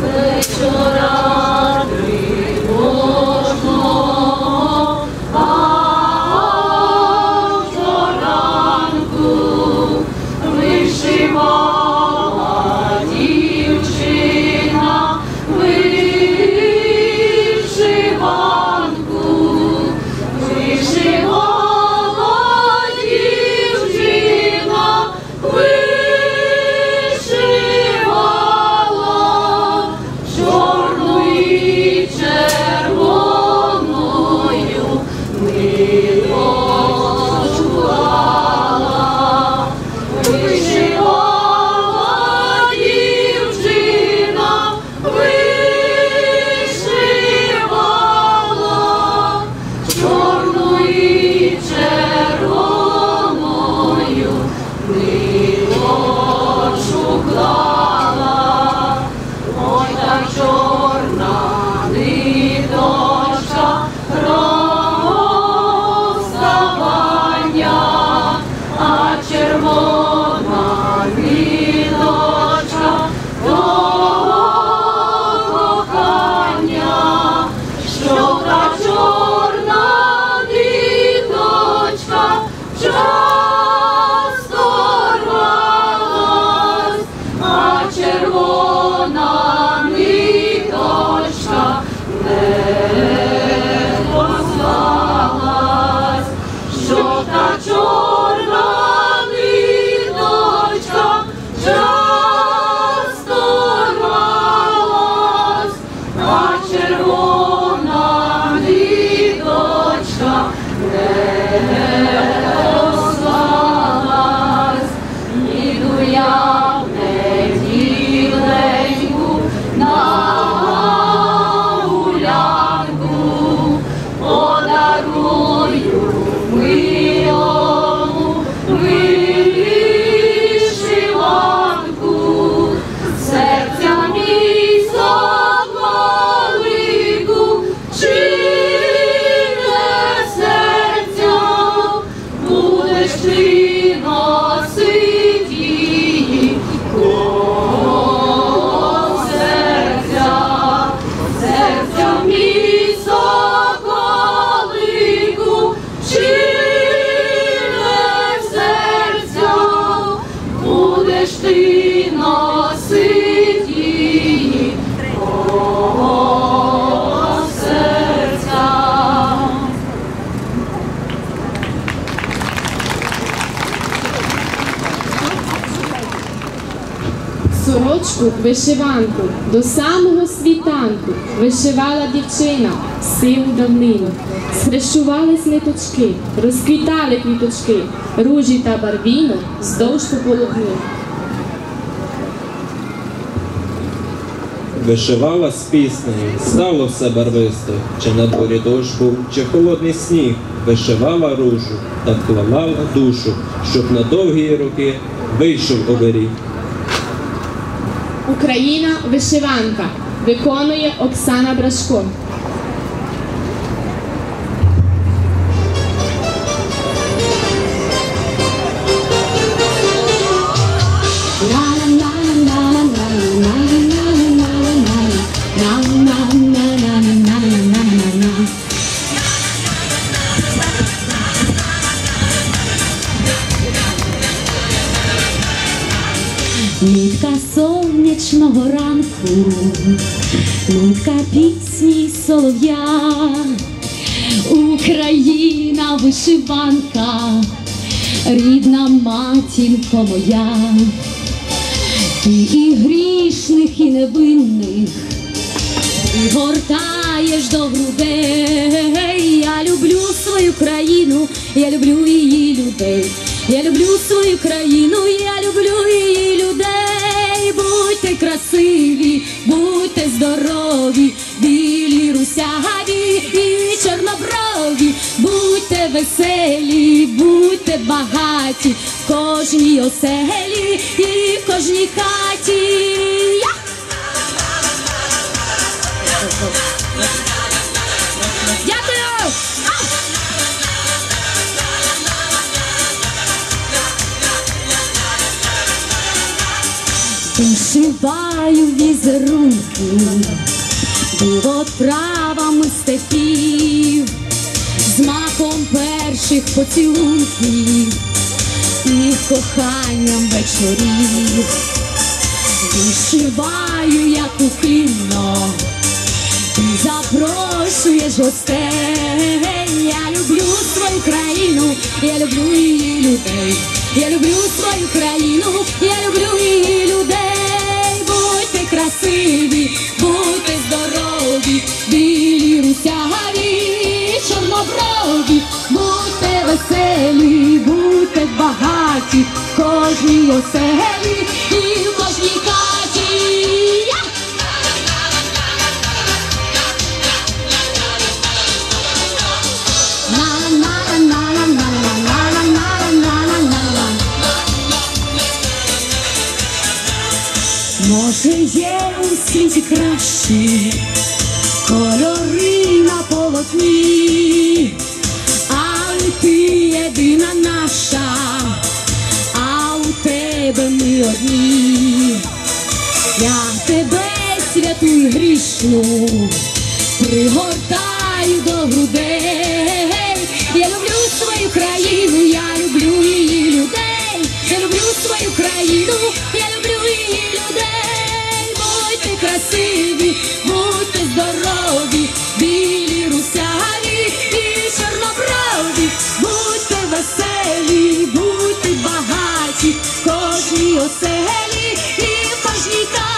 Sfârșurat. Сорочку вишиванку до самого світанку вишивала дівчина сиву давнину. Схрещувались ниточки, розквітали квіточки, ружі та барвіну вздовж по Вишивала з піснею, стало все барвисто, чи на дворі дощ був, чи холодний сніг, вишивала ружу та вклавала душу, щоб на довгі роки вийшов оберіг. Україна вишиванка виконує Оксана Брашко. Нитка пісні солов'я, Україна вишиванка, рідна матінко моя, ти і грішних, і невинних гортаєш до грудей. Я люблю свою країну, я люблю її людей. Я люблю свою країну, я люблю її людей. Будьте красиві, здорові, білі русяві і чорноброві, будьте веселі, будьте багаті в кожній оселі і в кожній хаті. Вишиваю візерунки, диво травами степів, з маком перших поцілунків і коханням вечорів. Вишиваю, як у кіно, ти запрошуєш гостей. Я люблю свою країну, я люблю її людей. Я люблю свою країну, я люблю її людей. Будьте красиві, будьте здорові, білі русяві, чорноброві, будьте веселі, будьте багаті, кожній оселі Може є у світі кращі кольори на полотні, але ти єдина наша, а у тебе ми одні. Я тебе святу і грішну пригортаю до грудей. Я люблю свою країну, я люблю її людей. Я люблю свою країну, я você é e faz de